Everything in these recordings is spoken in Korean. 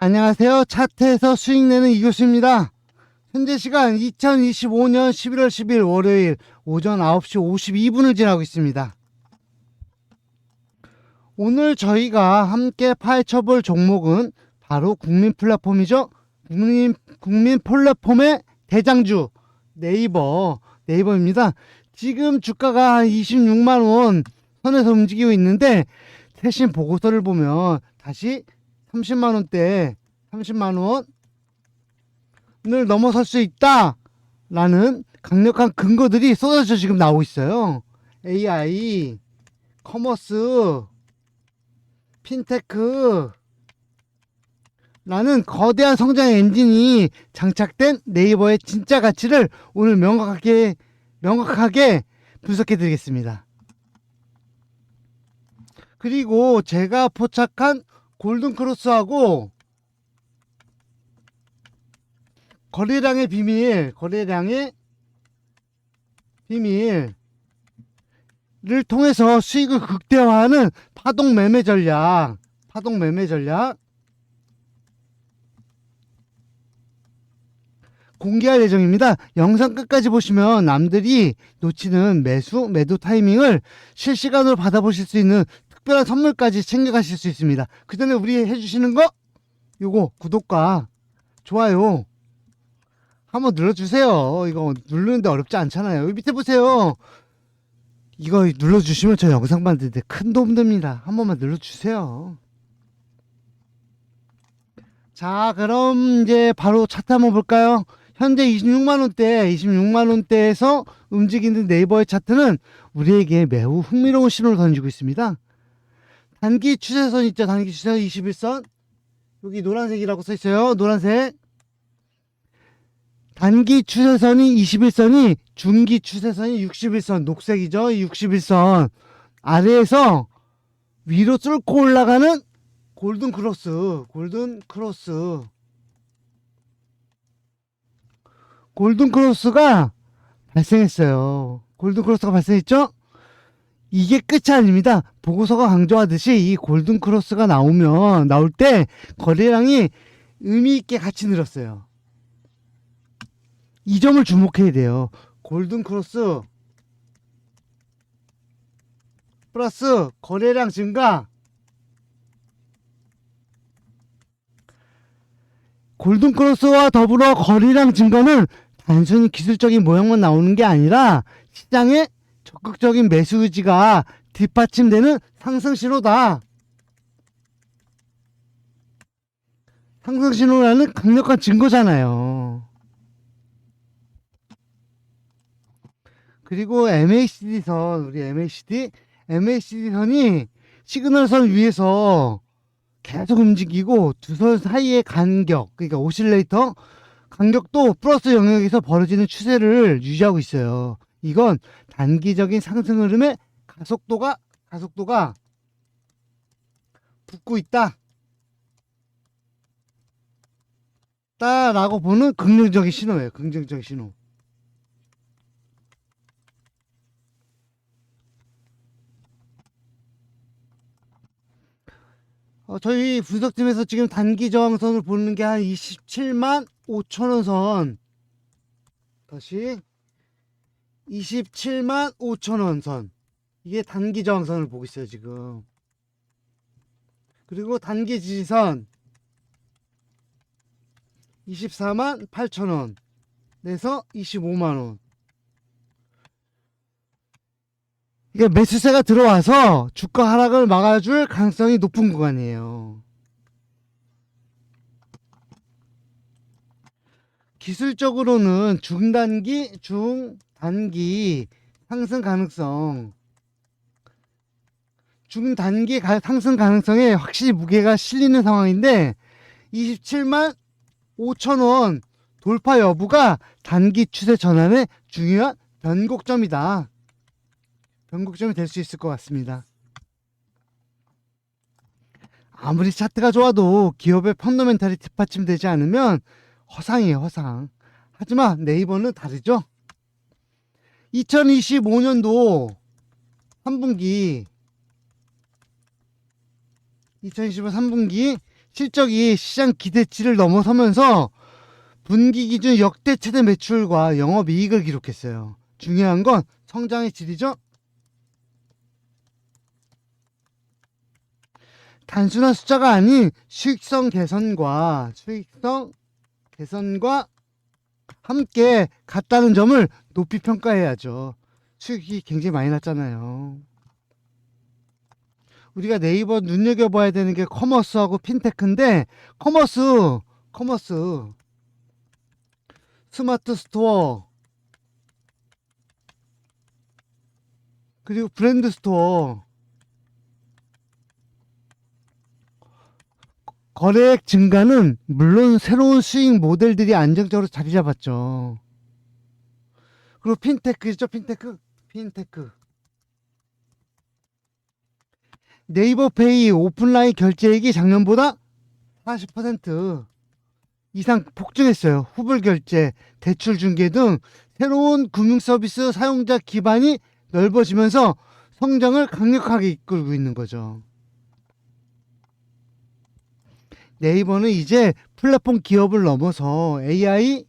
안녕하세요. 차트에서 수익 내는 이교수입니다. 현재 시간 2025년 11월 10일 월요일 오전 9시 52분을 지나고 있습니다. 오늘 저희가 함께 파헤쳐볼 종목은 바로 국민 플랫폼이죠. 국민, 국민 플랫폼의 대장주 네이버, 네이버입니다. 지금 주가가 한 26만원 선에서 움직이고 있는데 최신 보고서를 보면 다시 30만 원대 30만 원을 넘어설 수 있다라는 강력한 근거들이 쏟아져 지금 나오고 있어요. AI, 커머스, 핀테크 라는 거대한 성장 엔진이 장착된 네이버의 진짜 가치를 오늘 명확하게 명확하게 분석해 드리겠습니다. 그리고 제가 포착한 골든 크로스하고 거래량의 비밀, 거래량의 비밀을 통해서 수익을 극대화하는 파동 매매 전략, 파동 매매 전략 공개할 예정입니다. 영상 끝까지 보시면 남들이 놓치는 매수, 매도 타이밍을 실시간으로 받아보실 수 있는 특별한 선물까지 챙겨가실 수 있습니다. 그 전에 우리 해주시는 거 요거 구독과 좋아요 한번 눌러주세요. 이거 누르는데 어렵지 않잖아요. 여기 밑에 보세요. 이거 눌러주시면 저 영상 만드는데 큰 도움 됩니다. 한 번만 눌러주세요. 자, 그럼 이제 바로 차트 한번 볼까요? 현재 26만원대, 26만원대에서 움직이는 네이버의 차트는 우리에게 매우 흥미로운 신호를 던지고 있습니다. 단기 추세선 있죠? 단기 추세선 21선. 여기 노란색이라고 써 있어요. 노란색. 단기 추세선이 21선이 중기 추세선이 61선 녹색이죠. 61선 아래에서 위로 뚫고 올라가는 골든 크로스, 골든 크로스. 골든 크로스가 발생했어요. 골든 크로스가 발생했죠? 이게 끝이 아닙니다. 보고서가 강조하듯이 이 골든 크로스가 나오면 나올 때 거래량이 의미 있게 같이 늘었어요. 이 점을 주목해야 돼요. 골든 크로스 플러스 거래량 증가 골든 크로스와 더불어 거래량 증가는 단순히 기술적인 모형만 나오는 게 아니라 시장의 적극적인 매수 의지가 뒷받침되는 상승 신호다. 상승 신호라는 강력한 증거잖아요. 그리고 MACD 선, 우리 MACD, MACD 선이 시그널 선 위에서 계속 움직이고 두 선 사이의 간격, 그러니까 오실레이터 간격도 플러스 영역에서 벌어지는 추세를 유지하고 있어요. 이건 단기적인 상승 흐름의 가속도가 가속도가 붙고 있다. 따라고 보는 긍정적인 신호예요. 긍정적인 신호. 어, 저희 분석팀에서 지금 단기 저항선을 보는 게 한 27만 5천원 선. 다시 27만 5천원 선. 이게 단기 저항선을 보고 있어요, 지금. 그리고 단기 지지선 24만 8천원. 내서 25만원. 이게 매수세가 들어와서 주가 하락을 막아줄 가능성이 높은 구간이에요. 기술적으로는 중단기, 중 단기 상승 가능성, 중단기 가- 상승 가능성에 확실히 무게가 실리는 상황인데 27만 5천 원 돌파 여부가 단기 추세 전환의 중요한 변곡점이다. 변곡점이 될 수 있을 것 같습니다. 아무리 차트가 좋아도 기업의 펀더멘탈이 뒷받침되지 않으면 허상이에요, 허상. 하지만 네이버는 다르죠? 2025년도 3분기, 2025 3분기 실적이 시장 기대치를 넘어서면서 분기 기준 역대 최대 매출과 영업이익을 기록했어요. 중요한 건 성장의 질이죠. 단순한 숫자가 아닌 수익성 개선과 수익성 개선과 함께 갔다는 점을 높이 평가해야죠. 수익이 굉장히 많이 났잖아요. 우리가 네이버 눈여겨봐야 되는 게 커머스하고 핀테크인데 커머스, 커머스, 스마트 스토어, 그리고 브랜드 스토어, 거래액 증가는 물론 새로운 수익 모델들이 안정적으로 자리 잡았죠. 그리고 핀테크죠, 핀테크, 핀테크. 네이버페이 오픈라인 결제액이 작년보다 40% 이상 폭증했어요. 후불 결제, 대출 중개 등 새로운 금융 서비스 사용자 기반이 넓어지면서 성장을 강력하게 이끌고 있는 거죠. 네이버는 이제 플랫폼 기업을 넘어서 AI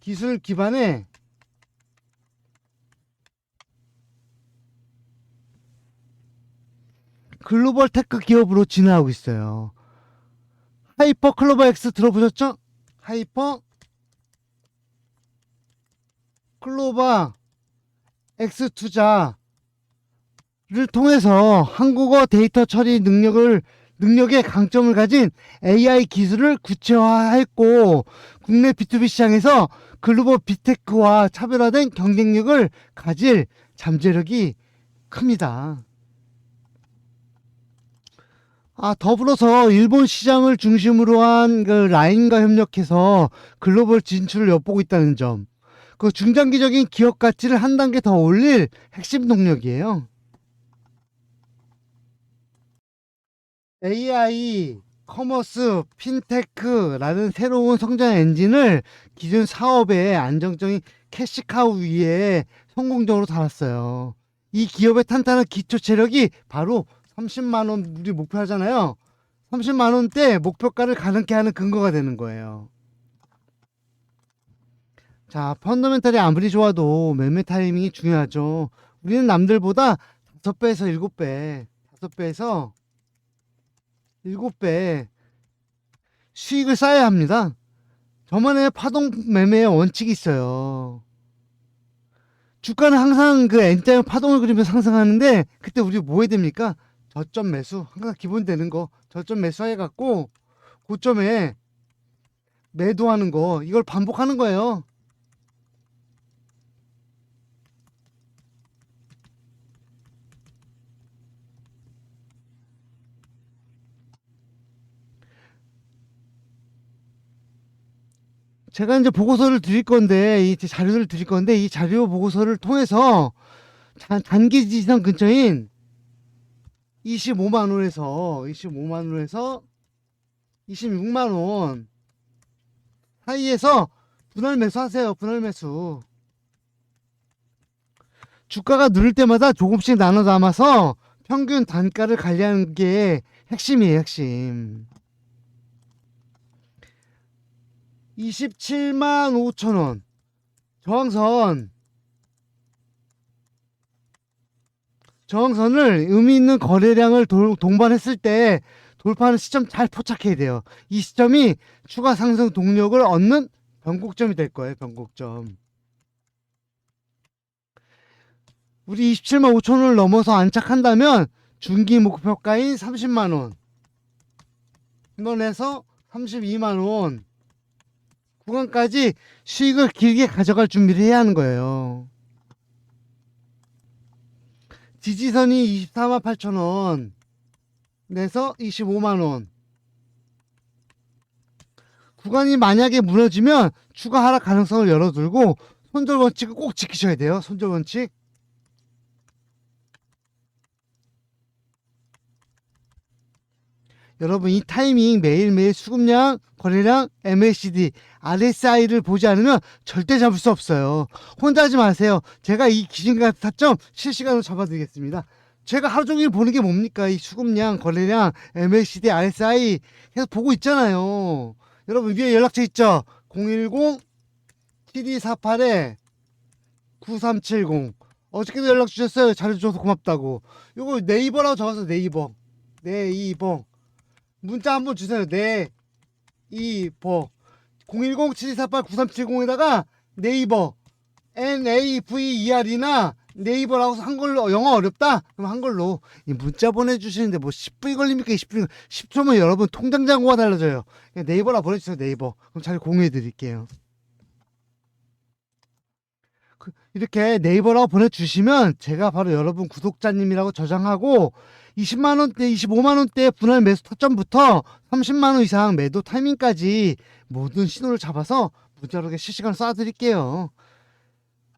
기술 기반의 글로벌 테크 기업으로 진화하고 있어요. 하이퍼 클로버 X 들어보셨죠? 하이퍼 클로버 X 투자를 통해서 한국어 데이터 처리 능력을 능력의 강점을 가진 AI 기술을 구체화했고 국내 B2B 시장에서 글로벌 빅테크와 차별화된 경쟁력을 가질 잠재력이 큽니다. 아, 더불어서 일본 시장을 중심으로 한 그 라인과 협력해서 글로벌 진출을 엿보고 있다는 점. 그 중장기적인 기업 가치를 한 단계 더 올릴 핵심 동력이에요. AI, 커머스, 핀테크라는 새로운 성장 엔진을 기존 사업의 안정적인 캐시카우 위에 성공적으로 달았어요. 이 기업의 탄탄한 기초 체력이 바로 30만 원 우리 목표하잖아요. 30만 원대 목표가를 가능케 하는 근거가 되는 거예요. 자, 펀더멘탈이 아무리 좋아도 매매 타이밍이 중요하죠. 우리는 남들보다 5배에서 7배, 5배에서 7배 수익을 쌓아야 합니다. 저만의 파동 매매의 원칙이 있어요. 주가는 항상 그 N자형 파동을 그리면서 상승하는데 그때 우리 뭐 해야 됩니까? 저점 매수 항상 기본 되는 거 저점 매수 해 갖고 고점에 매도하는 거 이걸 반복하는 거예요. 제가 이제 보고서를 드릴 건데 이 자료를 드릴 건데 이 자료 보고서를 통해서 단- 단기 지지선 근처인 25만 원에서 25만 원에서 26만 원 사이에서 분할 매수하세요. 분할 매수. 주가가 누를 때마다 조금씩 나눠 담아서 평균 단가를 관리하는 게 핵심이에요, 핵심. 27만 5천 원. 저항선. 저항선을 의미 있는 거래량을 돌- 동반했을 때 돌파하는 시점 잘 포착해야 돼요. 이 시점이 추가 상승 동력을 얻는 변곡점이 될 거예요. 변곡점. 우리 27만 5천 원을 넘어서 안착한다면 중기 목표가인 30만 원. 이번에서 32만 원 구간까지 수익을 길게 가져갈 준비를 해야 하는 거예요. 지지선이 24만 8천 원 내서 25만 원 구간이 만약에 무너지면 추가 하락 가능성을 열어두고 손절 원칙을 꼭 지키셔야 돼요. 손절 원칙. 여러분 이 타이밍 매일매일 수급량, 거래량, MACD, RSI를 보지 않으면 절대 잡을 수 없어요. 혼자 하지 마세요. 제가 이 기준과 타점 실시간으로 잡아드리겠습니다. 제가 하루 종일 보는 게 뭡니까? 이 수급량, 거래량, MACD, RSI 계속 보고 있잖아요. 여러분 위에 연락처 있죠? 010 7248에 9370 어저께도 연락 주셨어요. 잘해줘서 고맙다고. 요거 네이버라고 적어서 네이버. 네이버. 문자 한번 주세요. 네이버. 010-7248-9370에다가 네이버. N-A-V-E-R이나 네이버라고 해서 한글로 영어 어렵다? 그럼 한글로 이 문자 보내주시는데 뭐 10분이 걸립니까? 20분 10초면 여러분 통장 잔고가 달라져요. 네이버라 보내주세요. 네이버. 그럼 잘 공유해 드릴게요. 그- 이렇게 네이버라고 보내주시면 제가 바로 여러분 구독자님이라고 저장하고 20만원대, 25만원대 분할 매수 타점부터 30만원 이상 매도 타이밍까지 모든 신호를 잡아서 문자로 실시간으로 쏴드릴게요.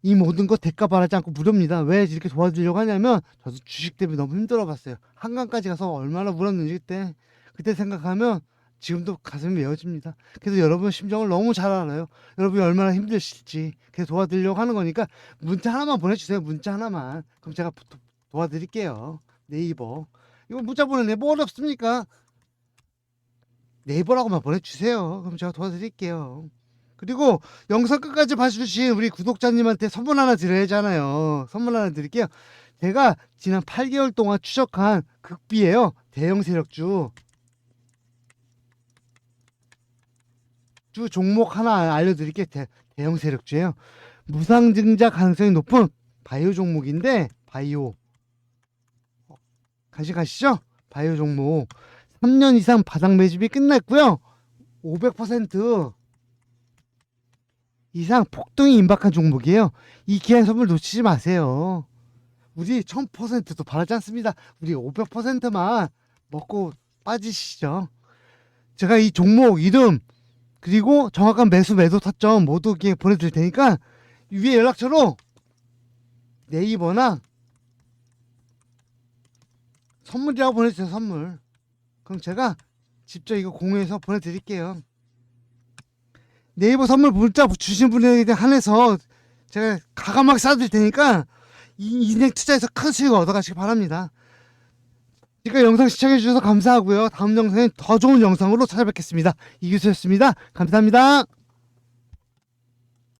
이 모든 거 대가 바라지 않고 무료입니다. 왜 이렇게 도와주려고 하냐면 저도 주식 때문에 너무 힘들어 봤어요. 한강까지 가서 얼마나 물었는지 그때 그때 생각하면 지금도 가슴이 메어집니다. 그래서 여러분 심정을 너무 잘 알아요. 여러분이 얼마나 힘드실지 그래서 도와드리려고 하는 거니까 문자 하나만 보내주세요. 문자 하나만 그럼 제가 도, 도와드릴게요. 네이버 이거 문자 보내네 뭐 어렵습니까? 네이버라고만 보내주세요. 그럼 제가 도와드릴게요. 그리고 영상 끝까지 봐주신 우리 구독자님한테 선물 하나 드려야잖아요. 선물 하나 드릴게요. 제가 지난 8개월 동안 추적한 극비예요. 대형 세력주. 주 종목 하나 알려드릴게요. 대, 대형 세력주예요. 무상증자 가능성이 높은 바이오 종목인데 바이오 어, 관심 가시죠? 바이오 종목 3년 이상 바닥 매집이 끝났고요. 500% 이상 폭등이 임박한 종목이에요. 이 귀한 선물 놓치지 마세요. 우리 1000%도 바라지 않습니다. 우리 500%만 먹고 빠지시죠. 제가 이 종목 이름 그리고 정확한 매수 매도 타점 모두 보내드릴 테니까 위에 연락처로 네이버나 선물이라고 보내주세요 선물. 그럼 제가 직접 이거 공유해서 보내드릴게요. 네이버 선물 문자 주신 분에게 한해서 제가 가감하게 쏴드릴 테니까 이 인생 투자에서 큰 수익 얻어가시기 바랍니다 지금까지 영상 시청해주셔서 감사하고요. 다음 영상엔 더 좋은 영상으로 찾아뵙겠습니다. 이규수였습니다. 감사합니다